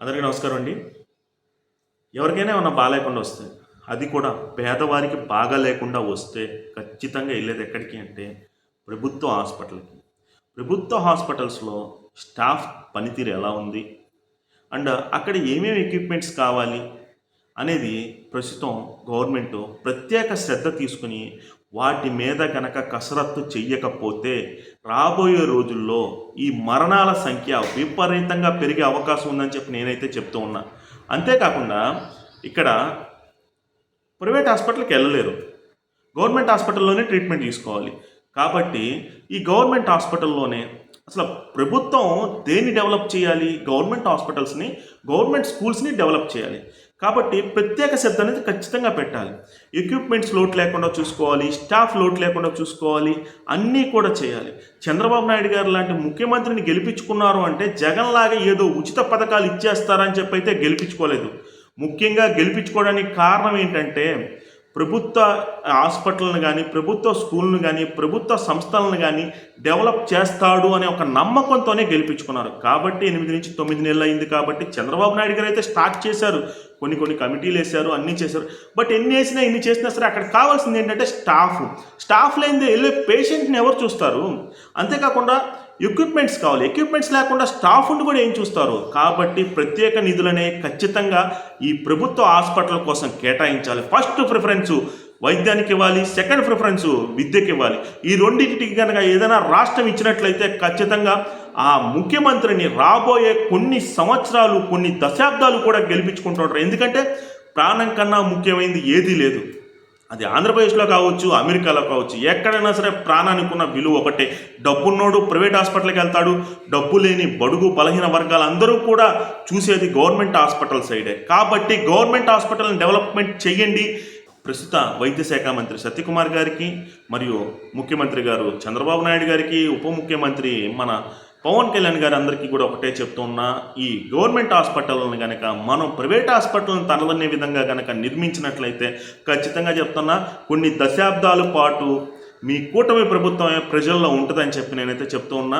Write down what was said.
అందరికీ నమస్కారం అండి. ఎవరికైనా ఏమన్నా బాగాలేకుండా వస్తే అది కూడా పేదవారికి బాగా లేకుండా వస్తే ఖచ్చితంగా వెళ్ళేది ఎక్కడికి అంటే ప్రభుత్వ హాస్పిటల్కి. ప్రభుత్వ హాస్పిటల్స్లో స్టాఫ్ పనితీరు ఎలా ఉంది? అండ్ అక్కడ ఏమేమి ఎక్విప్మెంట్స్ కావాలి? అనేది ప్రస్తుతం గవర్నమెంట్ ప్రత్యేక శ్రద్ధ తీసుకుని వాటి మీద కనుక కసరత్తు చెయ్యకపోతే రాబోయే రోజుల్లో ఈ మరణాల సంఖ్య విపరీతంగా పెరిగే అవకాశం ఉందని చెప్పి నేనైతే చెప్తూ ఉన్నా. అంతేకాకుండా ఇక్కడ ప్రైవేట్ హాస్పిటల్కి వెళ్ళలేరు. గవర్నమెంట్ హాస్పిటల్లోనే ట్రీట్మెంట్ తీసుకోవాలి. కాబట్టి ఈ గవర్నమెంట్ హాస్పిటల్లోనే అసలు ప్రభుత్వం దేన్ని డెవలప్ చేయాలి? గవర్నమెంట్ హాస్పిటల్స్ని గవర్నమెంట్ స్కూల్స్ని డెవలప్ చేయాలి. కాబట్టి ప్రత్యేక శ్రద్ధ అనేది ఖచ్చితంగా పెట్టాలి. ఎక్విప్మెంట్స్ లోటు లేకుండా చూసుకోవాలి స్టాఫ్ లోటు లేకుండా చూసుకోవాలి అన్నీ కూడా చేయాలి. చంద్రబాబు నాయుడు గారు లాంటి ముఖ్యమంత్రిని గెలిపించుకున్నారు అంటే జగన్ లాగా ఏదో ఉచిత పథకాలు ఇచ్చేస్తారని చెప్పి అయితే గెలిపించుకోలేదు. ముఖ్యంగా గెలిపించుకోవడానికి కారణం ఏంటంటే ప్రభుత్వ హాస్పిటల్ని కానీ ప్రభుత్వ స్కూల్ను కానీ ప్రభుత్వ సంస్థలను కానీ డెవలప్ చేస్తాడు అనే ఒక నమ్మకంతోనే గెలిపించుకున్నారు. కాబట్టి ఎనిమిది నుంచి తొమ్మిది నెలలు అయింది కాబట్టి చంద్రబాబు నాయుడు గారు అయితే స్టార్ట్ చేశారు. కొన్ని కొన్ని కమిటీలు వేశారు అన్నీ చేశారు. బట్ ఎన్ని వేసినా ఎన్ని చేసినా సరే అక్కడ కావాల్సింది ఏంటంటే స్టాఫ్. స్టాఫ్ లేనిదే వెళ్ళే పేషెంట్ని ఎవరు చూస్తారు? అంతేకాకుండా ఎక్విప్మెంట్స్ కావాలి. ఎక్విప్మెంట్స్ లేకుండా స్టాఫ్ను కూడా ఏం చూస్తారు? కాబట్టి ప్రత్యేక నిధులనే ఖచ్చితంగా ఈ ప్రభుత్వ హాస్పిటల్ కోసం కేటాయించాలి. ఫస్ట్ ప్రిఫరెన్సు వైద్యానికి ఇవ్వాలి సెకండ్ ప్రిఫరెన్స్ విద్యకి ఇవ్వాలి. ఈ రెండింటికి కనుక ఏదైనా రాష్ట్రం ఇచ్చినట్లయితే ఖచ్చితంగా ఆ ముఖ్యమంత్రిని రాబోయే కొన్ని సంవత్సరాలు కొన్ని దశాబ్దాలు కూడా గెలిపించుకుంటుంటారు ఎందుకంటే ప్రాణం కన్నా ముఖ్యమైనది ఏదీ లేదు. అది ఆంధ్రప్రదేశ్లో కావచ్చు అమెరికాలో కావచ్చు ఎక్కడైనా సరే ప్రాణానికి ఉన్న విలువ ఒకటే. డబ్బున్నోడు ప్రైవేట్ హాస్పిటల్కి వెళ్తాడు డబ్బు లేని బడుగు బలహీన వర్గాలు అందరూ కూడా చూసేది గవర్నమెంట్ హాస్పిటల్ సైడే. కాబట్టి గవర్నమెంట్ హాస్పిటల్ని డెవలప్మెంట్ చేయండి ప్రస్తుత వైద్య శాఖ మంత్రి సత్యకుమార్ గారికి మరియు ముఖ్యమంత్రి గారు చంద్రబాబు నాయుడు గారికి ఉప ముఖ్యమంత్రి మన పవన్ కళ్యాణ్ గారు అందరికీ కూడా ఒకటే చెప్తున్నా ఈ గవర్నమెంట్ హాస్పిటల్ని కనుక మనం ప్రైవేట్ హాస్పిటల్ని తనదన్నే విధంగా కనుక నిర్మించినట్లయితే ఖచ్చితంగా చెప్తున్నా కొన్ని దశాబ్దాల పాటు మీ కూటమి ప్రభుత్వం ప్రజల్లో ఉంటుందని చెప్పి నేనైతే చెప్తూ ఉన్నా.